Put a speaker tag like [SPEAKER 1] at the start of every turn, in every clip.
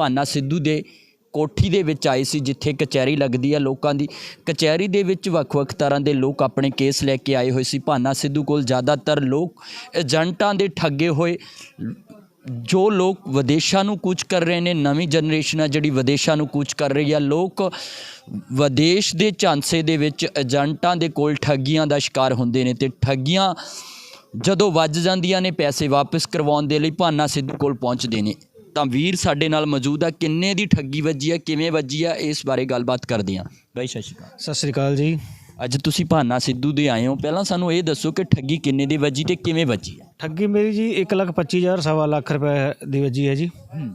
[SPEAKER 1] ਭਾਨਾ ਸਿੱਧੂ ਦੇ ਕੋਠੀ ਦੇ ਵਿੱਚ ਆਏ ਸੀ, ਜਿੱਥੇ ਕਚਹਿਰੀ ਲੱਗਦੀ ਹੈ ਲੋਕਾਂ ਦੀ। ਕਚਹਿਰੀ ਦੇ ਵਿੱਚ ਵੱਖ-ਵੱਖ ਤਰ੍ਹਾਂ ਦੇ ਲੋਕ ਆਪਣੇ ਕੇਸ ਲੈ ਕੇ ਆਏ ਹੋਏ ਸੀ। ਭਾਨਾ ਸਿੱਧੂ ਕੋਲ ਜ਼ਿਆਦਾਤਰ ਲੋਕ ਏਜੰਟਾਂ ਦੇ ਠੱਗੇ ਹੋਏ। ਜੋ ਲੋਕ ਵਿਦੇਸ਼ਾਂ ਨੂੰ ਕੂਚ ਕਰ ਰਹੇ ਨੇ, ਨਵੀਂ ਜਨਰੇਸ਼ਨ ਆ ਜਿਹੜੀ ਵਿਦੇਸ਼ਾਂ ਨੂੰ ਕੂਚ ਕਰ ਰਹੀ ਆ। ਲੋਕ ਵਿਦੇਸ਼ ਦੇ ਝਾਂਸੇ ਦੇ ਵਿੱਚ ਏਜੰਟਾਂ ਦੇ ਕੋਲ ਠੱਗੀਆਂ ਦਾ ਸ਼ਿਕਾਰ ਹੁੰਦੇ ਨੇ ਤੇ ਠੱਗੀਆਂ ਜਦੋਂ ਵੱਜ ਜਾਂਦੀਆਂ ਨੇ, ਪੈਸੇ ਵਾਪਸ ਕਰਵਾਉਣ ਦੇ ਲਈ ਭਾਨਾ ਸਿੱਧੂ ਕੋਲ ਪਹੁੰਚਦੇ ਨੇ। ਤਾਂ ਵੀਰ ਸਾਡੇ ਨਾਲ ਮੌਜੂਦ ਆ। ਕਿੰਨੇ ਦੀ ਠੱਗੀ ਵੱਜੀ ਆ ਕਿਵੇਂ ਵੱਜੀ ਆ ਇਸ ਬਾਰੇ ਗੱਲਬਾਤ ਕਰਦੇ ਆ। ਬਾਈ ਸਤਿ ਸ਼੍ਰੀ ਅਕਾਲ।
[SPEAKER 2] ਸਤਿ ਸ੍ਰੀ ਅਕਾਲ ਜੀ।
[SPEAKER 1] ਅੱਜ ਤੁਸੀਂ ਭਾਨਾ ਸਿੱਧੂ ਦੇ ਆਏ ਹੋ। ਪਹਿਲਾਂ ਸਾਨੂੰ ਇਹ ਦੱਸੋ ਕਿ ਠੱਗੀ ਕਿੰਨੇ ਦੀ ਵੱਜੀ ਤੇ ਕਿਵੇਂ ਵੱਜੀ ਆ?
[SPEAKER 2] ਠੱਗੀ ਮੇਰੀ ਜੀ 125000 ਸਵਾ ਲੱਖ ਰੁਪਏ ਦੀ ਵੱਜੀ ਹੈ ਜੀ।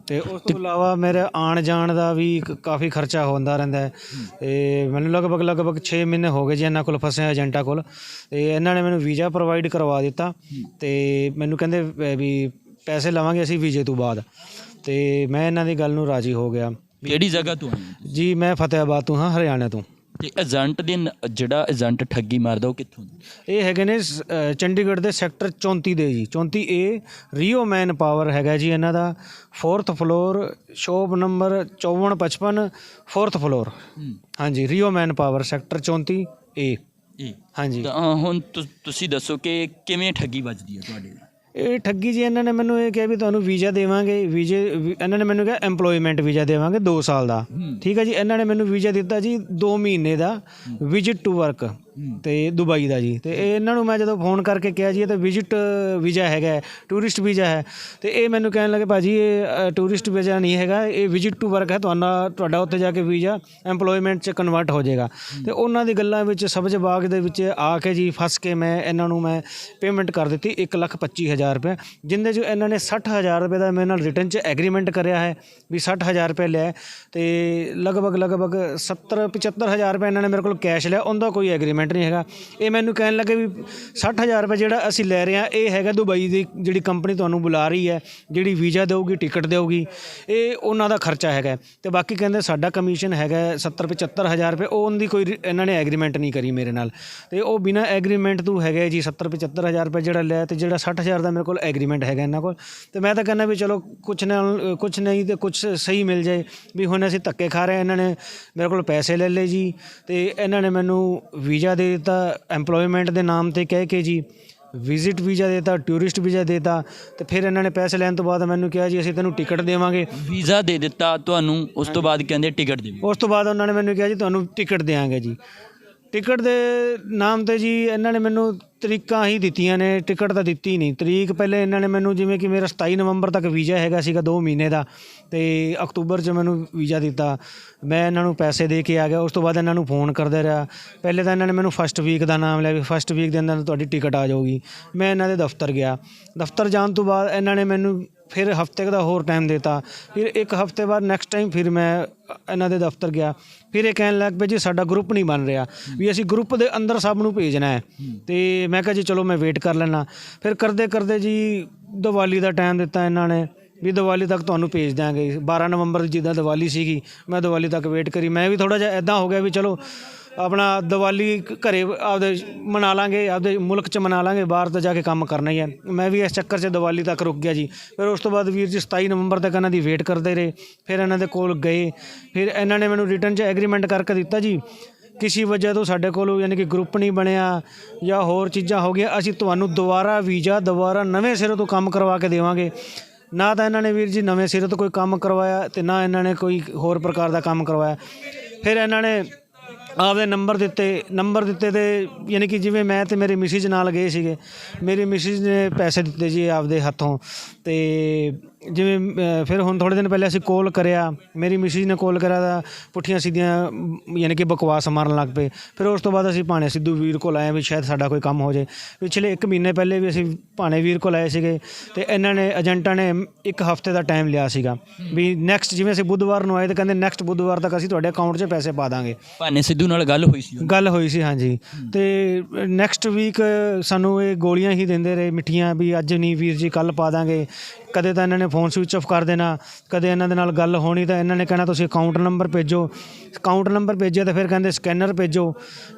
[SPEAKER 2] ਤੇ ਉਸ ਤੋਂ ਇਲਾਵਾ ਮੇਰੇ ਆਣ ਜਾਣ ਦਾ ਵੀ ਕਾਫੀ ਖਰਚਾ ਹੁੰਦਾ ਰਹਿੰਦਾ ਹੈ। ਤੇ ਮੈਨੂੰ ਲਗਭਗ ਲਗਭਗ 6 ਮਹੀਨੇ ਹੋ ਗਏ ਜੀ ਇਹਨਾਂ ਕੋਲ ਫਸਿਆ ਏਜੰਟਾਂ ਕੋਲ। ਤੇ ਇਹਨਾਂ ਨੇ ਮੈਨੂੰ ਵੀਜ਼ਾ ਪ੍ਰੋਵਾਈਡ ਕਰਵਾ ਦਿੱਤਾ। ਤੇ ਮੈਨੂੰ ਕਹਿੰਦੇ ਵੀ ਪੈਸੇ ਲਵਾਂਗੇ ਅਸੀਂ ਵੀਜ਼ੇ ਤੋਂ ਬਾਅਦ। ਤੇ ਮੈਂ ਇਹਨਾਂ ਦੀ ਗੱਲ ਨੂੰ ਰਾਜੀ ਹੋ ਗਿਆ।
[SPEAKER 1] ਕਿਹੜੀ ਜਗ੍ਹਾ ਤੋਂ ਆਏ
[SPEAKER 2] ਜੀ ਮੈਂ ਫਤਿਆਬਾਦ ਤੋਂ ਹਾਂ ਹਰਿਆਣਾ ਤੋਂ।
[SPEAKER 1] ਤੇ ਏਜੰਟ ਦੇ ਨ- ਜਿਹੜਾ ਏਜੰਟ ਠੱਗੀ ਮਾਰਦਾ ਉਹ ਕਿੱਥੋਂ ਦਾ?
[SPEAKER 2] ਇਹ ਹੈਗੇ ਨੇ ਸ- ਅ, ਚੰਡੀਗੜ੍ਹ ਦੇ ਸੈਕਟਰ 34 ਦੇ ਜੀ। 34 ਏ ਰੀਓ ਮੈਨ ਪਾਵਰ ਹੈਗਾ ਜੀ ਇਹਨਾਂ ਦਾ। 4th floor shop number 5455 4th floor ਹਾਂਜੀ Rio man power sector 34 A.
[SPEAKER 1] ਇਹ
[SPEAKER 2] ਹਾਂਜੀ।
[SPEAKER 1] ਤਾਂ ਹੁਣ ਤੁ- ਤੁਸੀਂ ਦੱਸੋ ਕਿ ਕਿਵੇਂ ਠੱਗੀ ਵੱਜਦੀ ਹੈ ਤੁਹਾਡੇ ਨਾਲ?
[SPEAKER 2] ਇਹ ਠੱਗੀ ਜੀ ਇਹਨਾਂ ਨੇ ਮੈਨੂੰ ਇਹ ਕਿਹਾ ਵੀ ਤੁਹਾਨੂੰ ਵੀਜ਼ਾ ਦੇਵਾਂਗੇ ਵੀਜ਼ੇ ਇਹਨਾਂ ਨੇ ਮੈਨੂੰ ਕਿਹਾ EMPLOYMENT ਵੀਜ਼ਾ ਦੇਵਾਂਗੇ 2 ਸਾਲ ਦਾ। ਠੀਕ ਹੈ ਜੀ ਇਹਨਾਂ ਨੇ ਮੈਨੂੰ ਵੀਜ਼ਾ ਦਿੱਤਾ ਜੀ 2 ਮਹੀਨੇ ਦਾ ਵਿਜ਼ਿਟ ਟੂ ਵਰਕ ਤੇ ਦੁਬਈ ਦਾ ਜੀ। ਤੇ ਇਹ ਇਹਨਾਂ ਨੂੰ ਮੈਂ ਜਦੋਂ ਫੋਨ ਕਰਕੇ ਕਿਹਾ ਜੀ ਇਹ ਤਾਂ ਵਿਜ਼ਿਟ ਵੀਜ਼ਾ ਹੈਗਾ ਟੂਰਿਸਟ ਵੀਜ਼ਾ ਹੈ। ਤੇ ਇਹ ਮੈਨੂੰ ਕਹਿਣ ਲੱਗੇ ਭਾਜੀ ਇਹ ਟੂਰਿਸਟ ਵੀਜ਼ਾ ਨਹੀਂ ਹੈਗਾ ਇਹ ਵਿਜ਼ਿਟ ਟੂ ਵਰਕ ਹੈ ਤੁਹਾਡਾ ਤੁਹਾਡਾ ਉੱਥੇ ਜਾ ਕੇ ਵੀਜ਼ਾ EMPLOYMENT ਚ ਕਨਵਰਟ ਹੋ ਜਾਏਗਾ। ਤੇ ਉਹਨਾਂ ਦੀ ਗੱਲਾਂ ਵਿੱਚ ਸਬਜ਼ ਬਾਗ ਦੇ ਵਿੱਚ ਆ ਕੇ ਜੀ ਫਸ ਕੇ ਮੈਂ ਇਹਨਾਂ ਨੂੰ ਮੈਂ ਪੇਮੈਂਟ ਕਰ ਦਿੱਤੀ 125000 ਰੁਪਏ। ਜਿੰਦੇ ਜੋ ਇਹਨਾਂ ਨੇ 60000 ਰੁਪਏ ਦਾ ਮੇਰੇ ਨਾਲ ਰਿਟਰਨ ਚ ਐਗਰੀਮੈਂਟ ਕਰਿਆ ਹੈ ਵੀ 60000 ਰੁਪਏ ਲਿਆ ਤੇ ਲਗਭਗ ਲਗਭਗ 70 75000 ਰੁਪਏ ਇਹਨਾਂ ਨੇ ਮੇਰੇ ਕੋਲ ਕੈਸ਼ ਲਿਆ ਉਹਦਾ ਕੋਈ ਐਗਰੀਮੈਂਟ ਨਹੀਂ ਹੈਗਾ। ਇਹ ਮੈਨੂੰ ਕਹਿਣ ਲੱਗੇ ਵੀ 60000 ਰੁਪਏ ਜਿਹੜਾ ਅਸੀਂ ਲੈ ਰਹੇ ਹਾਂ, ਇਹ ਹੈਗਾ ਦੁਬਈ ਦੀ ਜਿਹੜੀ ਕੰਪਨੀ ਤੁਹਾਨੂੰ ਬੁਲਾ ਰਹੀ ਹੈ, ਜਿਹੜੀ ਵੀਜ਼ਾ ਦੇਊਗੀ ਟਿਕਟ ਦੇਊਗੀ, ਇਹ ਉਹਨਾਂ ਦਾ ਖਰਚਾ ਹੈਗਾ ਤੇ ਬਾਕੀ ਕਹਿੰਦੇ ਸਾਡਾ ਕਮਿਸ਼ਨ ਹੈਗਾ 70 75000 ਰੁਪਏ, ਉਹ ਉਹਦੀ ਕੋਈ ਇਹਨਾਂ ਨੇ ਐਗਰੀਮੈਂਟ ਨਹੀਂ ਕਰੀ ਮੇਰੇ ਨਾਲ। ਤੇ ਉਹ ਬਿਨਾ ਐਗਰੀਮੈਂਟ ਤੋਂ ਹੈਗਾ ਜੀ 70 75000 ਰੁਪਏ ਜਿਹੜਾ ਲਿਆ ਤੇ ਜਿਹੜਾ 60000 ਦਾ ਮੇਰੇ ਕੋਲ ਐਗਰੀਮੈਂਟ ਹੈਗਾ ਇਹਨਾਂ ਕੋਲ। ਤੇ ਮੈਂ ਤਾਂ ਕਹਿੰਦਾ ਵੀ ਚਲੋ ਕੁਛ ਨਾਲ ਕੁਛ ਨਹੀਂ ਤੇ ਕੁਛ ਸਹੀ ਮਿਲ ਜਾਏ, ਵੀ ਹੁਣ ਅਸੀਂ ਧੱਕੇ ਖਾ ਰਹੇ ਇਹਨਾਂ ਨੇ ਮੇਰੇ ਕੋਲ ਪੈਸੇ ਲੈ ਲਏ ਜੀ, ਤੇ ਇਹਨਾਂ ਨੇ ਮੈਨੂੰ ਵੀਜ਼ਾ ਦੇ ਦਿੱਤਾ EMPLOYMENT ਦੇ ਨਾਮ ਤੇ ਕਹਿ ਕੇ ਜੀ ਵਿਜ਼ਿਟ ਵੀਜ਼ਾ ਦੇਤਾ ਟੂਰਿਸਟ ਵੀਜ਼ਾ ਦੇਤਾ ਤੇ ਫਿਰ ਇਹਨਾਂ ਨੇ ਪੈਸੇ ਲੈਣ ਤੋਂ ਬਾਅਦ ਮੈਨੂੰ ਕਿਹਾ ਜੀ ਅਸੀਂ ਤੈਨੂੰ ਟਿਕਟ ਦੇਵਾਂਗੇ।
[SPEAKER 1] ਵੀਜ਼ਾ ਦੇ ਦਿੱਤਾ ਤੁਹਾਨੂੰ ਉਸ ਤੋਂ ਬਾਅਦ ਕਹਿੰਦੇ ਟਿਕਟ ਦੇਵੋ।
[SPEAKER 2] ਉਸ ਤੋਂ ਬਾਅਦ ਉਹਨਾਂ ਨੇ ਮੈਨੂੰ ਕਿਹਾ ਜੀ ਤੁਹਾਨੂੰ ਟਿਕਟ ਦੇਵਾਂਗੇ ਜੀ। ਟਿਕਟ ਦੇ ਨਾਮ ਤੇ ਜੀ ਇਹਨਾਂ ਨੇ ਮੈਨੂੰ ਤਰੀਕਾਂ ਹੀ ਦਿੱਤੀਆਂ ਨੇ, ਟਿਕਟ ਤਾਂ ਦਿੱਤੀ ਨਹੀਂ। ਤਰੀਕ ਪਹਿਲੇ ਇਹਨਾਂ ਨੇ ਮੈਨੂੰ ਜਿਵੇਂ ਕਿ ਮੇਰਾ 27 ਨਵੰਬਰ ਤੱਕ ਵੀਜ਼ਾ ਹੈਗਾ ਸੀਗਾ 2 ਮਹੀਨੇ ਦਾ, ਤੇ ਅਕਤੂਬਰ 'ਚ ਮੈਨੂੰ ਵੀਜ਼ਾ ਦਿੱਤਾ। ਮੈਂ ਇਹਨਾਂ ਨੂੰ ਪੈਸੇ ਦੇ ਕੇ ਆ ਗਿਆ, ਉਸ ਤੋਂ ਬਾਅਦ ਇਹਨਾਂ ਨੂੰ ਫੋਨ ਕਰਦਾ ਰਿਹਾ। ਪਹਿਲੇ ਤਾਂ ਇਹਨਾਂ ਨੇ ਮੈਨੂੰ ਫਸਟ ਵੀਕ ਦਾ ਨਾਮ ਲਿਆ ਵੀ ਫਸਟ ਵੀਕ ਦੇ ਅੰਦਰ ਤੁਹਾਡੀ ਟਿਕਟ ਆ ਜਾਊਗੀ। ਮੈਂ ਇਹਨਾਂ ਦੇ ਦਫ਼ਤਰ ਗਿਆ। ਦਫ਼ਤਰ ਜਾਣ ਤੋਂ ਬਾਅਦ ਇਹਨਾਂ ਨੇ ਮੈਨੂੰ ਫਿਰ ਹਫ਼ਤੇ ਦਾ ਹੋਰ ਟਾਈਮ ਦਿੱਤਾ। ਫਿਰ ਇੱਕ ਹਫ਼ਤੇ ਬਾਅਦ ਨੈਕਸਟ ਟਾਈਮ ਫਿਰ ਮੈਂ ਇਹਨਾਂ ਦੇ ਦਫ਼ਤਰ ਗਿਆ। ਫਿਰ ਇਹ ਕਹਿਣ ਲੱਗ ਪਏ ਜੀ ਸਾਡਾ ਗਰੁੱਪ ਨਹੀਂ ਬਣ ਰਿਹਾ। ਵੀ ਅਸੀਂ ਗਰੁੱਪ ਦੇ ਅੰਦਰ ਸਭ ਨੂੰ ਭੇਜਣਾ ਹੈ। ਤੇ ਮੈਂ ਕਿਹਾ ਜੀ ਚਲੋ ਮੈਂ ਵੇਟ ਕਰ ਲੈਣਾ ਫਿਰ ਕਰਦੇ ਕਰਦੇ ਜੀ ਦੀਵਾਲੀ ਦਾ ਟਾਈਮ ਦਿੱਤਾ ਇਹਨਾਂ ਨੇ ਵੀ ਦੀਵਾਲੀ ਤੱਕ ਤੁਹਾਨੂੰ ਭੇਜ ਦਿਆਂਗੇ। 12 ਨਵੰਬਰ ਦੀ ਜਿੱਦਾਂ ਦੀਵਾਲੀ ਸੀਗੀ, ਮੈਂ ਦੀਵਾਲੀ ਤੱਕ ਵੇਟ ਕਰੀ। ਮੈਂ ਵੀ ਥੋੜਾ ਜਿਹਾ ਐਦਾਂ ਹੋ ਗਿਆ ਵੀ ਚਲੋ ਆਪਣਾ ਦੀਵਾਲੀ ਕ- ਘਰੇ ਆਪਦੇ ਮਨਾ ਲਾਂਗੇ, ਆਪਦੇ ਮੁਲਕ 'ਚ ਮਨਾ ਲਾਂਗੇ, ਬਾਹਰ ਤਾਂ ਜਾ ਕੇ ਕੰਮ ਕਰਨਾ ਹੀ ਹੈ ਮੈਂ ਵੀ ਇਸ ਚੱਕਰ 'ਚ ਦੀਵਾਲੀ ਤੱਕ ਰੁਕ ਗਿਆ ਜੀ। ਫਿਰ ਉਸ ਤੋਂ ਬਾਅਦ ਵੀਰ ਜੀ 27 ਨਵੰਬਰ ਤੱਕ ਇਹਨਾਂ ਦੀ ਵੇਟ ਕਰਦੇ ਰਹੇ। ਫਿਰ ਇਹਨਾਂ ਦੇ ਕੋਲ ਗਏ। ਫਿਰ ਇਹਨਾਂ ਨੇ ਮੈਨੂੰ ਰਿਟਰਨ 'ਚ ਐਗਰੀਮੈਂਟ ਕਰਕੇ ਦਿੱਤਾ ਜੀ। ਕਿਸੇ ਵਜ੍ਹਾ ਤੋਂ ਸਾਡੇ ਕੋਲ ਯਾਨੀ ਕਿ ਗਰੁੱਪ ਨਹੀਂ ਬਣਿਆ ਜਾਂ ਹੋਰ ਚੀਜ਼ਾਂ ਹੋ ਗਈਆਂ, ਅਸੀਂ ਤੁਹਾਨੂੰ ਦੁਬਾਰਾ ਵੀਜ਼ਾ, ਦੁਬਾਰਾ ਨਵੇਂ ਸਿਰੇ ਤੋਂ ਕੰਮ ਕਰਵਾ ਕੇ ਦੇਵਾਂਗੇ। ਨਾ ਤਾਂ ਇਹਨਾਂ ਨੇ ਵੀਰ ਜੀ ਨਵੇਂ ਸਿਰੇ ਤੋਂ ਕੋਈ ਕੰਮ ਕਰਵਾਇਆ ਤੇ ਨਾ ਇਹਨਾਂ ਨੇ ਕੋਈ ਹੋਰ ਪ੍ਰਕਾਰ ਦਾ ਕੰਮ ਕਰਵਾਇਆ। ਫਿਰ ਇਹਨਾਂ ਨੇ ਆਪਦੇ ਨੰਬਰ ਦਿੱਤੇ ਨੰਬਰ ਦਿੱਤੇ ਤੇ ਯਾਨੀ ਕਿ ਜਿਵੇਂ ਮੈਂ ਤੇ ਮੇਰੇ ਮਿਸਿਜ ਨਾਲ ਗਏ ਸੀਗੇ, ਮੇਰੀ ਮਿਸਿਜ ਨੇ ਪੈਸੇ ਦਿੱਤੇ ਜੀ ਆਪਦੇ ਹੱਥੋਂ ਤੇ ਜਿਵੇਂ ਫਿਰ ਹੁਣ ਥੋੜੇ ਦਿਨ ਪਹਿਲੇ ਅਸੀਂ ਕਾਲ ਕਰਿਆ। ਮੇਰੀ ਮਿਸਿਜ ਨੇ ਕਾਲ ਕਰਿਆ ਤਾਂ ਪੁੱਠੀਆਂ ਸਿੱਧੀਆਂ ਯਾਨੀ ਕਿ ਬਕਵਾਸ ਮਾਰਨ ਲੱਗ ਪਏ। ਫਿਰ ਉਸ ਤੋਂ ਬਾਅਦ ਅਸੀਂ ਭਾਣੇ ਸਿੱਧੂ ਵੀਰ ਕੋਲ ਆਏ ਵੀ ਸ਼ਾਇਦ ਸਾਡਾ ਕੋਈ ਕੰਮ ਹੋ ਜਾਏ ਪਿਛਲੇ 1 ਮਹੀਨੇ ਪਹਿਲੇ ਵੀ ਅਸੀਂ ਭਾਣੇ ਵੀਰ ਕੋਲ ਆਏ ਸੀਗੇ ਤੇ ਇਹਨਾਂ ਨੇ ਏਜੰਟਾਂ ਨੇ ਇੱਕ ਹਫ਼ਤੇ ਦਾ ਟਾਈਮ ਲਿਆ ਸੀਗਾ ਵੀ ਨੈਕਸਟ ਜਿਵੇਂ ਅਸੀਂ ਬੁੱਧਵਾਰ ਨੂੰ ਆਏ ਤਾਂ ਕਹਿੰਦੇ ਨੈਕਸਟ ਬੁੱਧਵਾਰ ਤੱਕ ਅਸੀਂ ਤੁਹਾਡੇ ਅਕਾਊਂਟ 'ਚ ਪੈਸੇ ਪਾ ਦਾਂਗੇ।
[SPEAKER 1] ਭਾਨੇ ਸਿੱਧੂ ਨਾਲ ਗੱਲ ਹੋਈ ਸੀ
[SPEAKER 2] ਗੱਲ ਹੋਈ ਸੀ ਹਾਂਜੀ। ਤੇ ਨੈਕਸਟ ਵੀਕ ਸਾਨੂੰ ਇਹ ਗੋਲੀਆਂ ਹੀ ਦਿੰਦੇ ਰਹੇ ਮਿੱਠੀਆਂ ਵੀ ਅੱਜ ਨਹੀਂ ਵੀਰ ਜੀ ਕੱਲ ਪਾ ਦਾਂਗੇ। ਕਦੇ ਤਾਂ ਇਹਨਾਂ ਨੇ ਫੋਨ ਸਵਿਚ ਆਫ ਕਰ ਦੇਣਾ। ਕਦੇ ਇਹਨਾਂ ਦੇ ਨਾਲ ਗੱਲ ਹੋਣੀ ਤਾਂ ਇਹਨਾਂ ਨੇ ਕਹਿਣਾ, ਤੁਸੀਂ ਅਕਾਊਂਟ ਨੰਬਰ ਭੇਜੋ। ਅਕਾਊਂਟ ਨੰਬਰ ਭੇਜਿਆ ਤਾਂ ਫਿਰ ਕਹਿੰਦੇ ਸਕੈਨਰ ਭੇਜੋ।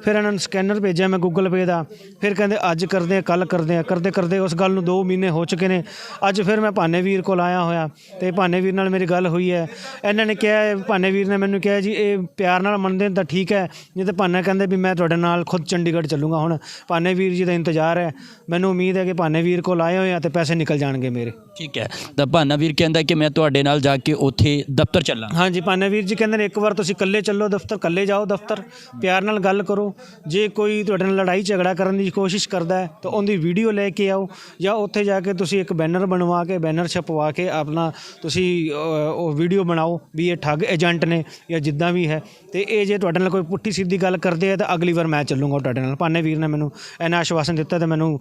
[SPEAKER 2] ਫਿਰ ਇਹਨਾਂ ਨੂੰ ਸਕੈਨਰ ਭੇਜਿਆ ਮੈਂ ਗੂਗਲ ਪੇ ਦਾ। ਫਿਰ ਕਹਿੰਦੇ, ਅੱਜ ਕਰਦੇ ਆ ਕੱਲ ਕਰਦੇ ਆ ਕਰਦੇ ਕਰਦੇ ਉਸ ਗੱਲ ਨੂੰ 2 ਮਹੀਨੇ ਹੋ ਚੁੱਕੇ ਨੇ। ਅੱਜ ਫਿਰ ਮੈਂ ਭਾਨੇ ਵੀਰ ਕੋਲ ਆਇਆ ਹੋਇਆ ਤੇ ਭਾਨੇ ਵੀਰ ਨਾਲ ਮੇਰੀ ਗੱਲ ਹੋਈ ਹੈ। ਇਹਨਾਂ ਨੇ ਕਿਹਾ, ਭਾਨੇ ਵੀਰ ਨੇ ਮੈਨੂੰ ਕਿਹਾ, ਜੀ, ਇਹ ਪਿਆਰ ਨਾਲ ਮੰਨਦੇ ਨੇ ਤਾਂ ਠੀਕ ਹੈ। ਨਹੀਂ ਤਾਂ ਭਾਨਾ ਕਹਿੰਦੇ ਵੀ ਮੈਂ ਤੁਹਾਡੇ ਨਾਲ ਖੁਦ ਚੰਡੀਗੜ੍ਹ ਚੱਲੂਗਾ ਹੁਣ। ਭਾਨੇ ਵੀਰ ਜੀ ਦਾ ਇੰਤਜ਼ਾਰ ਹੈ। ਮੈਨੂੰ ਉਮੀਦ ਹੈ ਕਿ ਭਾਨੇ ਵੀਰ ਕੋਲ ਆਏ ਹੋਏ ਆ ਤੇ ਪੈਸੇ ਨਿਕਲ ਜਾਣਗੇ ਮੇਰੇ।
[SPEAKER 1] ਠੀਕ ਹੈ। ਤਾਂ ਭਾਨਾ ਵੀਰ ਕਹਿੰਦਾ ਕਿ ਮੈਂ ਤੁਹਾਡੇ ਨਾਲ ਜਾ ਕੇ ਉੱਥੇ ਦਫ਼ਤਰ ਚੱਲਾਂ।
[SPEAKER 2] ਹਾਂਜੀ, ਭਾਨੇ ਵੀਰ ਜੀ ਕਹਿੰਦੇ ਨੇ ਇੱਕ ਵਾਰ ਤੁਸੀਂ ਇਕੱਲੇ ਚੱਲੋ ਦਫ਼ਤਰ, ਇਕੱਲੇ ਜਾਓ ਦਫ਼ਤਰ, ਪਿਆਰ ਨਾਲ ਗੱਲ ਕਰੋ। ਜੇ ਕੋਈ ਤੁਹਾਡੇ ਨਾਲ ਲੜਾਈ ਝਗੜਾ ਕਰਨ ਦੀ ਕੋਸ਼ਿਸ਼ ਕਰਦਾ ਹੈ, ਤਾਂ ਉਹਦੀ ਵੀਡੀਓ ਲੈ ਕੇ ਆਓ ਜਾਂ ਉੱਥੇ ਜਾ ਕੇ ਤੁਸੀਂ ਇੱਕ ਬੈਨਰ ਬਣਵਾ ਕੇ, ਬੈਨਰ ਛਪਵਾ ਕੇ ਆਪਣਾ ਤੁਸੀਂ ਉਹ ਵੀਡੀਓ ਬਣਾਓ ਵੀ ਇਹ ਠੱਗ ਏਜੰਟ ਨੇ ਜਾਂ ਜਿੱਦਾਂ ਵੀ ਹੈ। ਤੇ ਇਹ ਜੇ ਤੁਹਾਡੇ ਨਾਲ ਕੋਈ ਪੁੱਠੀ ਸਿੱਧੀ ਗੱਲ ਕਰਦੇ ਆ, ਤਾਂ ਅਗਲੀ ਵਾਰ ਮੈਂ ਚੱਲੂੰਗਾ ਤੁਹਾਡੇ ਨਾਲ। ਭਾਨੇ ਵੀਰ ਨੇ ਮੈਨੂੰ ਇਹਨਾਂ ਆਸ਼ਵਾਸਨ ਦਿੱਤਾ ਤੇ ਮੈਨੂੰ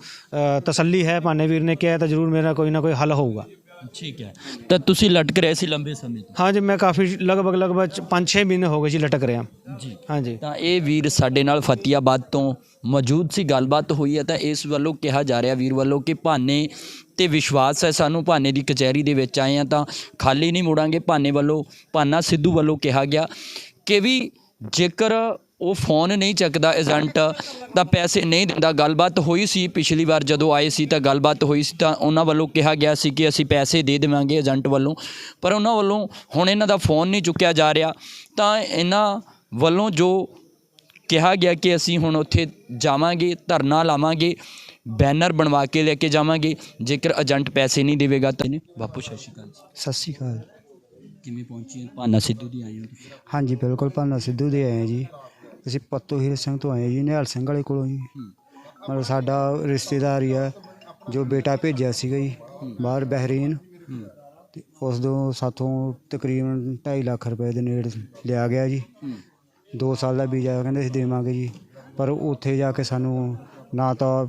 [SPEAKER 2] ਤਸੱਲੀ ਹੈ। ਭਾਨੇ ਵੀਰ ਨੇ ਕਿਹਾ ਤਾਂ ਜ਼ਰੂਰ ਮੇਰਾ ਕੋਈ ਨਾ ਕੋਈ ਹੱਲ ਹੋਊਗਾ।
[SPEAKER 1] ਠੀਕ ਹੈ। ਤਾਂ ਤੁਸੀਂ ਲਟਕ ਰਹੇ ਸੀ ਲੰਬੇ ਸਮੇਂ ਤੋਂ?
[SPEAKER 2] ਹਾਂਜੀ ਮੈਂ ਕਾਫੀ ਲਗਭਗ ਲਗਭਗ 5-6 ਮਹੀਨੇ ਹੋ ਗਏ ਜੀ ਲਟਕ ਰਿਹਾ।
[SPEAKER 1] ਜੀ।
[SPEAKER 2] ਹਾਂਜੀ।
[SPEAKER 1] ਤਾਂ ਇਹ ਵੀਰ ਸਾਡੇ ਨਾਲ ਫਤਿਆਬਾਦ ਤੋਂ ਮੌਜੂਦ ਸੀ ਗੱਲਬਾਤ ਹੋਈ ਹੈ ਤਾਂ ਇਸ ਵੱਲੋਂ ਕਿਹਾ ਜਾ ਰਿਹਾ ਵੀਰ ਵੱਲੋਂ ਕਿ ਭਾਨੇ ਤੇ ਵਿਸ਼ਵਾਸ ਹੈ ਸਾਨੂੰ ਭਾਨੇ ਦੀ ਕਚਹਿਰੀ ਦੇ ਵਿੱਚ ਆਏ ਆ ਤਾਂ ਖਾਲੀ ਨਹੀਂ ਮੁੜਾਂਗੇ। ਭਾਨੇ ਵੱਲੋਂ ਭਾਨਾ ਸਿੱਧੂ ਵੱਲੋਂ ਕਿਹਾ ਗਿਆ ਕਿ ਵੀ ਜੇਕਰ ਉਹ ਫੋਨ ਨਹੀਂ ਚੱਕਦਾ ਏਜੰਟ ਤਾਂ ਪੈਸੇ ਨਹੀਂ ਦਿੰਦਾ। ਗੱਲਬਾਤ ਹੋਈ ਸੀ ਪਿਛਲੀ ਵਾਰ ਜਦੋਂ ਆਏ ਸੀ ਤਾਂ ਗੱਲਬਾਤ ਹੋਈ ਸੀ ਤਾਂ ਉਹਨਾਂ ਵੱਲੋਂ ਕਿਹਾ ਗਿਆ ਸੀ ਕਿ ਅਸੀਂ ਪੈਸੇ ਦੇ ਦੇਵਾਂਗੇ ਏਜੰਟ ਵੱਲੋਂ ਪਰ ਉਹਨਾਂ ਵੱਲੋਂ ਹੁਣ ਇਹਨਾਂ ਦਾ ਫੋਨ ਨਹੀਂ ਚੁੱਕਿਆ ਜਾ ਰਿਹਾ। ਤਾਂ ਇਹਨਾਂ ਵੱਲੋਂ ਜੋ ਕਿਹਾ ਗਿਆ ਕਿ ਅਸੀਂ ਹੁਣ ਉੱਥੇ ਜਾਵਾਂਗੇ ਧਰਨਾ ਲਾਵਾਂਗੇ ਬੈਨਰ ਬਣਵਾ ਕੇ ਲੈ ਕੇ ਜਾਵਾਂਗੇ ਜੇਕਰ ਏਜੰਟ ਪੈਸੇ ਨਹੀਂ ਦੇਵੇਗਾ ਤਾਂ ਬਾਪੂ ਸਤਿ ਸ਼੍ਰੀ ਅਕਾਲ ਜੀ।
[SPEAKER 3] ਸਤਿ ਸ਼੍ਰੀ ਅਕਾਲ।
[SPEAKER 1] ਕਿਵੇਂ ਪਹੁੰਚੀ? ਭਾਨਾ ਸਿੱਧੂ ਦੀ ਆਏ ਹੋ?
[SPEAKER 3] ਹਾਂਜੀ ਬਿਲਕੁਲ ਭਾਨਾ ਸਿੱਧੂ ਦੇ ਆਏ ਜੀ। ਅਸੀਂ ਪੱਤੋ ਹੀਰ ਸਿੰਘ ਤੋਂ ਆਏ ਜੀ, ਨਿਹਾਲ ਸਿੰਘ ਵਾਲੇ ਕੋਲੋਂ ਜੀ। ਮਤਲਬ ਸਾਡਾ ਰਿਸ਼ਤੇਦਾਰ ਹੀ ਆ, ਜੋ ਬੇਟਾ ਭੇਜਿਆ ਸੀਗਾ ਜੀ, ਬਾਹਰ ਬਹਿਰੀਨ।
[SPEAKER 1] ਹੂੰ
[SPEAKER 3] ਤੇ ਉਸ ਤੋਂ ਸਾਥੋਂ ਤਕਰੀਬਨ 2.5 ਲੱਖ ਰੁਪਏ ਦੇ ਨੇੜੇ ਲਿਆ ਗਿਆ ਜੀ।
[SPEAKER 1] ਹੂੰ
[SPEAKER 3] 2 ਸਾਲ ਦਾ ਵੀਜ਼ਾ ਕਹਿੰਦੇ ਅਸੀਂ ਦੇਵਾਂਗੇ ਜੀ। ਪਰ ਉੱਥੇ ਜਾ ਕੇ ਸਾਨੂੰ ਨਾ ਤਾਂ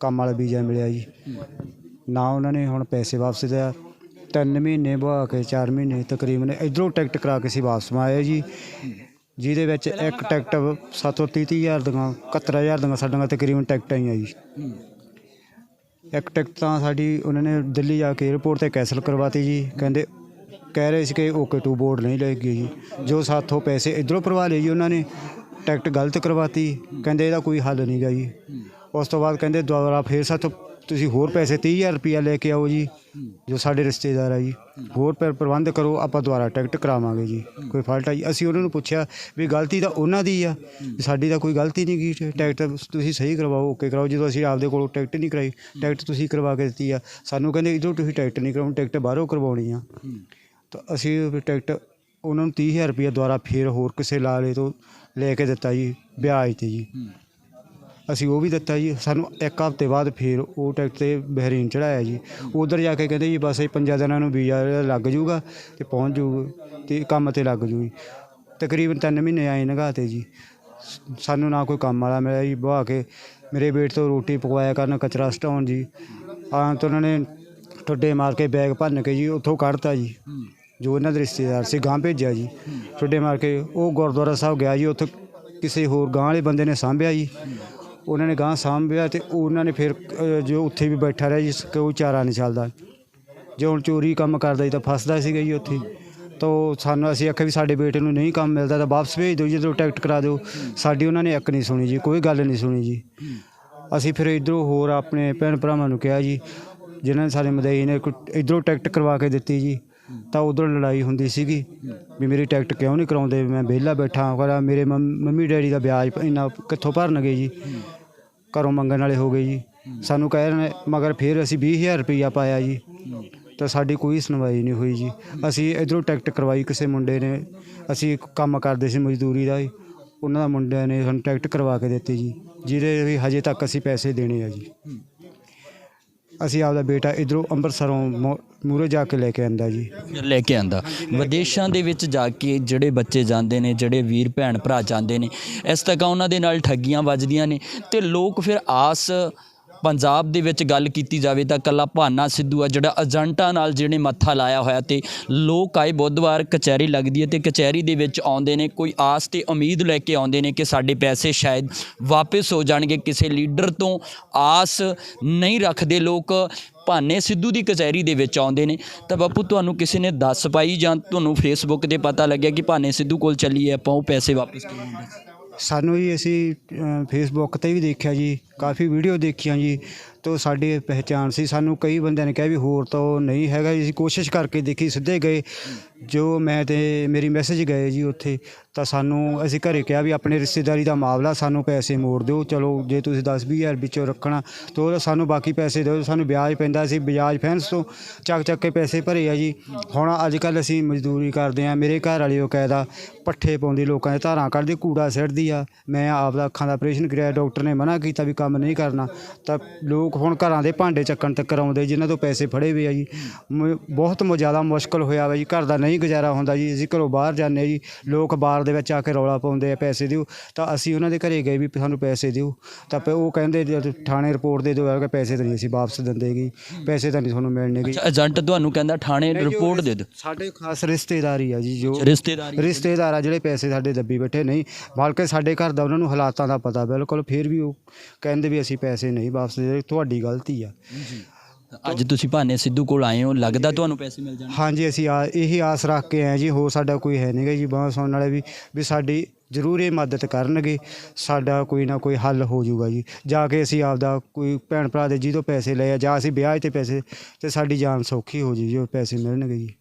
[SPEAKER 3] ਕੰਮ ਵਾਲਾ ਵੀਜ਼ਾ ਮਿਲਿਆ ਜੀ। ਨਾ ਉਹਨਾਂ ਨੇ ਹੁਣ ਪੈਸੇ ਵਾਪਸ ਦਿਆ ਤਿੰਨ ਮਹੀਨੇ ਬਹਾ ਕੇ ਚਾਰ ਮਹੀਨੇ ਤਕਰੀਬਨ ਇਧਰੋਂ ਟਿਕਟ ਕਰਾ ਕੇ ਸੀ ਵਾਪਸ ਆਏ ਜੀ। ਜਿਹਦੇ ਵਿੱਚ ਇੱਕ ਟਿਕਟ 730 ਹਜ਼ਾਰ ਦੀਆਂ 71000 ਦੀਆਂ ਸਾਡੀਆਂ ਤਕਰੀਬਨ ਟਿਕਟਾਂ ਹੀ ਆ ਜੀ ਇੱਕ ਟਿਕਟ ਤਾਂ ਸਾਡੀ ਉਹਨਾਂ ਨੇ ਦਿੱਲੀ ਜਾ ਕੇ 에어ਪੋਰਟ ਤੇ ਕੈਂਸਲ ਕਰਵਾਤੀ ਜੀ। ਕਹਿੰਦੇ ਕਹਿ ਰਹੇ ਸੀ ਕਿ ਓਕੇ ਟੂ ਬੋਰਡ ਨਹੀਂ ਲੈ ਗਏ ਜੀ ਜੋ ਸਾਥੋਂ ਪੈਸੇ ਇਧਰੋਂ ਭਰਵਾ ਲਏ ਜੀ ਉਹਨਾਂ ਨੇ ਟਿਕਟ ਗਲਤ ਕਰਵਾਤੀ। ਕਹਿੰਦੇ ਇਹਦਾ ਕੋਈ ਹੱਲ ਨਹੀਂਗਾ ਜੀ। ਉਸ ਤੋਂ ਬਾਅਦ ਕਹਿੰਦੇ ਦੁਬਾਰਾ ਫੇਰ ਸਾਥੋਂ ਤੁਸੀਂ ਹੋਰ ਪੈਸੇ 30000 ਰੁਪਇਆ ਲੈ ਕੇ ਆਓ ਜੀ ਜੋ ਸਾਡੇ ਰਿਸ਼ਤੇਦਾਰ ਆ ਜੀ। ਹੋਰ ਪਰ ਪ੍ਰਬੰਧ ਕਰੋ ਆਪਾਂ ਦੁਬਾਰਾ ਟਿਕਟ ਕਰਾਵਾਂਗੇ ਜੀ। ਕੋਈ ਫਾਲਟ ਆ ਜੀ ਅਸੀਂ ਉਹਨਾਂ ਨੂੰ ਪੁੱਛਿਆ ਵੀ ਗਲਤੀ ਤਾਂ ਉਹਨਾਂ ਦੀ ਆ ਸਾਡੀ ਤਾਂ ਕੋਈ ਗਲਤੀ ਨਹੀਂ ਗਈ ਟਿਕਟ ਤੁਸੀਂ ਸਹੀ ਕਰਵਾਓ ਓਕੇ ਕਰਾਓ। ਜਦੋਂ ਅਸੀਂ ਆਪਦੇ ਕੋਲੋਂ ਟਿਕਟ ਨਹੀਂ ਕਰਾਈ ਟਿਕਟ ਤੁਸੀਂ ਕਰਵਾ ਕੇ ਦਿੱਤੀ ਆ। ਸਾਨੂੰ ਕਹਿੰਦੇ ਇਧਰੋਂ ਤੁਸੀਂ ਟਿਕਟ ਨਹੀਂ ਕਰਾਉਣੀ ਟਿਕਟ ਬਾਹਰੋਂ ਕਰਵਾਉਣੀ ਆ। ਤਾਂ ਅਸੀਂ ਟਿਕਟ ਉਹਨਾਂ ਨੂੰ 30000 ਰੁਪਇਆ ਦੁਬਾਰਾ ਫੇਰ ਹੋਰ ਕਿਸੇ ਲਾਲੇ ਤੋਂ ਲੈ ਕੇ ਦਿੱਤਾ ਜੀ ਵਿਆਜ ਤੇ ਜੀ। ਅਸੀਂ ਉਹ ਵੀ ਦਿੱਤਾ ਜੀ। ਸਾਨੂੰ ਇੱਕ ਹਫ਼ਤੇ ਬਾਅਦ ਫਿਰ ਉਹ ਟਿਕਟ ਤੇ ਬਹਿਰੀਨ ਚੜਾਇਆ ਜੀ। ਉਧਰ ਜਾ ਕੇ ਕਹਿੰਦੇ ਜੀ, ਬਸ ਇਹ ਪੰਜਾਂ ਦਿਨਾਂ ਨੂੰ ਵੀਜ਼ਾ ਲੱਗ ਜੂਗਾ ਅਤੇ ਪਹੁੰਚ ਜੂਗਾ ਅਤੇ ਕੰਮ ਤੇ ਲੱਗ ਜੂ ਜੀ। ਤਕਰੀਬਨ ਤਿੰਨ ਮਹੀਨੇ ਆਏ ਨਗਾਤੇ ਜੀ। ਸਾਨੂੰ ਨਾ ਕੋਈ ਕੰਮ ਵਾਲਾ ਮਿਲਿਆ ਜੀ, ਬਹਾ ਕੇ ਮੇਰੇ ਬੇਟ ਤੋਂ ਰੋਟੀ ਪਕਵਾਇਆ ਕਰਨ, ਕਚਰਾ ਸਟਾਉਣ ਜੀ। ਆਂ ਤਾਂ ਉਹਨਾਂ ਨੇ ਠੁੱਡੇ ਮਾਰ ਕੇ ਬੈਗ ਭੰਨ ਕੇ ਜੀ, ਉੱਥੋਂ ਕੱਢਤਾ ਜੀ। ਜੋ ਇਹਨਾਂ ਦੇ ਰਿਸ਼ਤੇਦਾਰ ਸੀ ਗਾਂ ਭੇਜਿਆ ਜੀ। ਠੁੱਡੇ ਮਾਰ ਕੇ ਉਹ ਗੁਰਦੁਆਰਾ ਸਾਹਿਬ ਗਿਆ ਜੀ, ਉੱਥੇ ਕਿਸੇ ਹੋਰ ਗਾਂ ਵਾਲੇ ਬੰਦੇ ਨੇ ਸਾਂਭਿਆ ਜੀ। ਉਹਨਾਂ ਨੇ ਗਾਂ ਸਾਂਭਿਆ ਤੇ ਉਹਨਾਂ ਨੇ ਫਿਰ ਅ, ਜੋ ਉੱਥੇ ਵੀ ਬੈਠਾ ਰਿਹਾ ਜੀ ਕੋਈ ਚਾਰਾ ਨਹੀਂ ਚੱਲਦਾ। ਜੇ ਹੁਣ ਚੋਰੀ ਕੰਮ ਕਰਦਾ ਜੀ ਤਾਂ ਫਸਦਾ ਸੀਗਾ ਜੀ ਉੱਥੇ। ਤਾਂ ਉਹ ਸਾਨੂੰ ਅਸੀਂ ਆਖਿਆ ਵੀ ਸਾਡੇ ਬੇਟੇ ਨੂੰ ਨਹੀਂ ਕੰਮ ਮਿਲਦਾ ਤਾਂ ਵਾਪਸ ਭੇਜ ਦਿਓ ਜਦੋਂ ਟਿਕਟ ਕਰਾ ਦਿਓ। ਸਾਡੀ ਉਹਨਾਂ ਨੇ ਇੱਕ ਨਹੀਂ ਸੁਣੀ ਜੀ ਕੋਈ ਗੱਲ ਨਹੀਂ ਸੁਣੀ ਜੀ। ਅਸੀਂ ਫਿਰ ਇਧਰੋਂ ਹੋਰ ਆਪਣੇ ਭੈਣ ਭਰਾਵਾਂ ਨੂੰ ਕਿਹਾ ਜੀ ਜਿਨ੍ਹਾਂ ਨੇ ਸਾਡੇ ਮਦਈ ਨੇ ਇਧਰੋਂ ਟਿਕਟ ਕਰਵਾ ਕੇ ਦਿੱਤੀ ਜੀ। ਤਾਂ ਉਧਰ ਲੜਾਈ ਹੁੰਦੀ ਸੀਗੀ ਵੀ ਮੇਰੀ ਟਿਕਟ ਕਿਉਂ ਨਹੀਂ ਕਰਾਉਂਦੇ? ਮੈਂ ਵਿਹਲਾ ਬੈਠਾ ਕਹਿੰਦਾ ਮੇਰੇ ਮੰਮ- ਮੰਮੀ ਡੈਡੀ ਦਾ ਵਿਆਜ ਇੰਨਾ ਕਿੱਥੋਂ ਭਰਨਗੇ ਜੀ? ਘਰੋਂ ਮੰਗਣ ਵਾਲੇ ਹੋ ਗਏ ਜੀ। ਸਾਨੂੰ ਕਹਿ ਰਹੇ ਨੇ, ਮਗਰ ਫਿਰ ਅਸੀਂ 20000 ਰੁਪਈਆ ਪਾਇਆ ਜੀ। ਤਾਂ ਸਾਡੀ ਕੋਈ ਸੁਣਵਾਈ ਨਹੀਂ ਹੋਈ ਜੀ। ਅਸੀਂ ਇਧਰੋਂ ਟਿਕਟ ਕਰਵਾਈ ਕਿਸੇ ਮੁੰਡੇ ਨੇ। ਅਸੀਂ ਇੱਕ ਕੰਮ ਕਰਦੇ ਸੀ ਮਜ਼ਦੂਰੀ ਦਾ ਜੀ। ਉਹਨਾਂ ਦਾ ਮੁੰਡਿਆਂ ਨੇ ਸਾਨੂੰ ਟਿਕਟ ਕਰਵਾ ਕੇ ਦਿੱਤੀ ਜੀ। ਜਿਹਦੇ ਵੀ ਹਜੇ ਤੱਕ ਅਸੀਂ ਪੈਸੇ ਦੇਣੇ ਆ ਜੀ। ਅਸੀਂ ਆਪਦਾ ਬੇਟਾ ਇਧਰੋਂ ਅੰਮ੍ਰਿਤਸਰੋਂ ਮੂਰੇ ਜਾ ਕੇ ਲੈ ਕੇ ਆਂਦਾ ਜੀ।
[SPEAKER 1] ਲੈ ਕੇ ਆਂਦਾ। ਵਿਦੇਸ਼ਾਂ ਦੇ ਵਿੱਚ ਜਾ ਕੇ ਜਿਹੜੇ ਬੱਚੇ ਜਾਂਦੇ ਨੇ, ਜਿਹੜੇ ਵੀਰ, ਭੈਣ, ਭਰਾ ਜਾਂਦੇ ਨੇ, ਇਸ ਤੱਕ ਉਹਨਾਂ ਦੇ ਨਾਲ ਠੱਗੀਆਂ ਵੱਜਦੀਆਂ ਨੇ ਤੇ ਲੋਕ ਫਿਰ ਆਸ ਪੰਜਾਬ ਦੇ ਵਿੱਚ ਗੱਲ ਕੀਤੀ ਜਾਵੇ ਤਾਂ ਕੱਲਾ ਭਾਨਾ ਸਿੱਧੂ ਆ, ਜਿਹੜਾ ਏਜੰਟਾਂ ਨਾਲ ਜਿਹਨੇ ਮੱਥਾ ਲਾਇਆ ਹੋਇਆ ਤੇ ਲੋਕ ਆਏ ਬੁੱਧਵਾਰ ਕਚਹਿਰੀ ਲੱਗਦੀ ਹੈ ਤੇ ਕਚਹਿਰੀ ਦੇ ਵਿੱਚ ਆਉਂਦੇ ਨੇ, ਕੋਈ ਆਸ ਤੇ ਉਮੀਦ ਲੈ ਕੇ ਆਉਂਦੇ ਨੇ ਕਿ ਸਾਡੇ ਪੈਸੇ ਸ਼ਾਇਦ ਵਾਪਸ ਹੋ ਜਾਣਗੇ, ਕਿਸੇ ਲੀਡਰ ਤੋਂ ਆਸ ਨਹੀਂ ਰੱਖਦੇ ਲੋਕ। ਭਾਨੇ ਸਿੱਧੂ ਦੀ ਕਚਹਿਰੀ ਦੇ ਵਿੱਚ ਆਉਂਦੇ ਨੇ। ਤਾਂ ਬਾਪੂ, ਤੁਹਾਨੂੰ ਕਿਸੇ ਨੇ ਦੱਸ ਪਾਈ ਜਾਂ ਤੁਹਾਨੂੰ ਫੇਸਬੁੱਕ ਤੇ ਪਤਾ ਲੱਗਿਆ ਕਿ ਭਾਨੇ ਸਿੱਧੂ ਕੋਲ ਚੱਲੀਏ ਆਪਾਂ ਉਹ ਪੈਸੇ ਵਾਪਸ ਕਰਵਾਉਣੇ
[SPEAKER 3] ਸਾਨੂੰ ਜੀ ਅਸੀਂ ਫੇਸਬੁੱਕ ਤੇ ਵੀ ਦੇਖਿਆ ਜੀ ਕਾਫੀ ਵੀਡੀਓ ਦੇਖੀਆਂ ਜੀ। ਤੋ ਸਾਡੀ ਪਹਿਚਾਣ ਸੀ। ਸਾਨੂੰ ਕਈ ਬੰਦਿਆਂ ਨੇ ਕਿਹਾ ਵੀ ਹੋਰ ਤਾਂ ਉਹ ਨਹੀਂ ਹੈਗਾ ਜੀ। ਅਸੀਂ ਕੋਸ਼ਿਸ਼ ਕਰਕੇ ਦੇਖੀ, ਸਿੱਧੇ ਗਏ। ਜੋ ਮੈਂ ਤੇ ਮੇਰੀ ਮੈਸੇਜ ਗਏ ਜੀ ਉੱਥੇ, ਤਾਂ ਸਾਨੂੰ ਅਸੀਂ ਘਰ ਕਿਹਾ ਵੀ ਆਪਣੇ ਰਿਸ਼ਤੇਦਾਰੀ ਦਾ ਮਾਮਲਾ ਸਾਨੂੰ ਪੈਸੇ ਮੋੜ ਦਿਓ। ਚਲੋ, ਜੇ ਤੁਸੀਂ 10 ਵੀਹ ਹਜ਼ਾਰ ਵਿੱਚੋਂ ਰੱਖਣਾ, ਤਾਂ ਉਹਦਾ ਸਾਨੂੰ ਬਾਕੀ ਪੈਸੇ ਦਿਓ। ਸਾਨੂੰ ਵਿਆਜ ਪੈਂਦਾ ਸੀ ਵਿਆਜ ਫੈਂਸ ਤੋਂ ਚੱਕ ਚੱਕ ਕੇ ਪੈਸੇ ਭਰੇ ਆ ਜੀ। ਹੁਣ ਅੱਜ ਕੱਲ ਅਸੀਂ ਮਜ਼ਦੂਰੀ ਕਰਦੇ ਆ ਮੇਰੇ ਘਰ ਵਾਲੀ ਉਹ ਕਾਇਦਾ ਪੱਠੇ ਪਾਉਂਦੀ, ਲੋਕਾਂ ਦੇ ਧਾਰਾਂ ਕੱਢਦੀ, ਕੂੜਾ ਸਿੱਟਦੀ ਆ। ਮੈਂ ਆਪ ਦਾ ਅੱਖਾਂ ਦਾ ਆਪਰੇਸ਼ਨ ਕਰਾਇਆ। ਡਾਕਟਰ ਨੇ ਮਨਾ ਕੀਤਾ ਵੀ ਕੰਮ ਨਹੀਂ ਕਰਨਾ। ਤਾਂ ਲੋਕ ਹੁਣ ਘਰਾਂ ਦੇ ਭਾਂਡੇ ਚੱਕਣ ਤੱਕ ਆਉਂਦੇ ਜਿਨ੍ਹਾਂ ਤੋਂ ਪੈਸੇ ਫੜੇ ਹੋਏ ਆ ਜੀ। ਮ- ਬਹੁਤ ਮ- ਜ਼ਿਆਦਾ ਮੁਸ਼ਕਲ ਹੋਇਆ ਵਾ ਜੀ। ਘਰ ਦਾ ਨਹੀਂ ਗੁਜ਼ਾਰਾ ਹੁੰਦਾ ਜੀ। ਅਸੀਂ ਘਰੋਂ ਬਾਹਰ ਜਾਂਦੇ ਹਾਂ ਜੀ। ਲੋਕ ਬਾਰ ਦੇ ਵਿੱਚ ਆ ਕੇ ਰੌਲਾ ਪਾਉਂਦੇ ਆ ਪੈਸੇ ਦਿਓ। ਤਾਂ ਅਸੀਂ ਉਹਨਾਂ ਦੇ ਘਰੇ ਗਏ ਵੀ ਸਾਨੂੰ ਪੈਸੇ ਦਿਓ। ਤਾਂ ਪ- ਉਹ ਕਹਿੰਦੇ ਜਦ ਥਾਣੇ ਰਿਪੋਰਟ ਦੇ ਦਿਓ ਕਿ ਪੈਸੇ ਤਾਂ ਨਹੀਂ ਅਸੀਂ ਵਾਪਸ ਦਿੰਦੇਗੇ ਪੈਸੇ ਤਾਂ ਨਹੀਂ ਤੁਹਾਨੂੰ ਮਿਲਣਗੇ
[SPEAKER 1] ਅੱਛਾ ਏਜੰਟ ਤੁਹਾਨੂੰ ਕਹਿੰਦਾ ਥਾਣੇ ਰਿਪੋਰਟ ਦੇ ਦਿਓ।
[SPEAKER 3] ਸਾਡੇ ਖਾਸ ਰਿਸ਼ਤੇਦਾਰੀ ਆ ਜੀ ਜੋ
[SPEAKER 1] ਰਿਸ਼ਤੇਦਾਰੀ
[SPEAKER 3] ਰਿਸ਼ਤੇਦਾਰ ਆ ਜਿਹੜੇ ਪੈਸੇ ਸਾਡੇ ਦੱਬੀ ਬੈਠੇ ਨਹੀਂ। ਬਲਕਿ ਸਾਡੇ ਘਰ ਦਾ ਉਹਨਾਂ ਨੂੰ ਹਾਲਾਤਾਂ ਦਾ ਪਤਾ ਬਿਲਕੁਲ ਫਿਰ ਵੀ ਉਹ ਕਹਿੰਦੇ ਵੀ ਅਸੀਂ ਪੈਸੇ ਨਹੀਂ ਵਾਪਸ ਦੇ ਤੁਹਾਡੀ ਗਲਤੀ ਆ।
[SPEAKER 1] ਅੱਜ ਤੁਸੀਂ ਭਾਨੇ ਸਿੱਧੂ ਕੋਲ ਆਏ ਹੋ ਲੱਗਦਾ ਤੁਹਾਨੂੰ ਪੈਸੇ ਮਿਲ ਜਾਣਗੇ
[SPEAKER 3] ਹਾਂਜੀ ਅਸੀਂ ਆ ਇਹੀ ਆਸ ਰੱਖ ਕੇ ਆਏ ਜੀ ਹੋਰ ਸਾਡਾ ਕੋਈ ਹੈ ਨਹੀਂਗਾ ਜੀ ਬਾਂਹ ਸੁਣਨ ਵਾਲੇ ਵੀ ਵੀ ਸਾਡੀ ਜ਼ਰੂਰ ਇਹ ਮਦਦ ਕਰਨਗੇ ਸਾਡਾ ਕੋਈ ਨਾ ਕੋਈ ਹੱਲ ਹੋ ਜਾਊਗਾ ਜੀ। ਜਾ ਕੇ ਅਸੀਂ ਆਪਦਾ ਕੋਈ ਭੈਣ ਭਰਾ ਦੇ ਜਿਹਦੋਂ ਪੈਸੇ ਲਏ ਆ ਜਾਂ ਅਸੀਂ ਵਿਆਜ ਤੇ ਪੈਸੇ ਤੇ ਸਾਡੀ ਜਾਨ ਸੌਖੀ ਹੋ ਜੀ ਜੋ ਪੈਸੇ ਮਿਲਣਗੇ ਜੀ।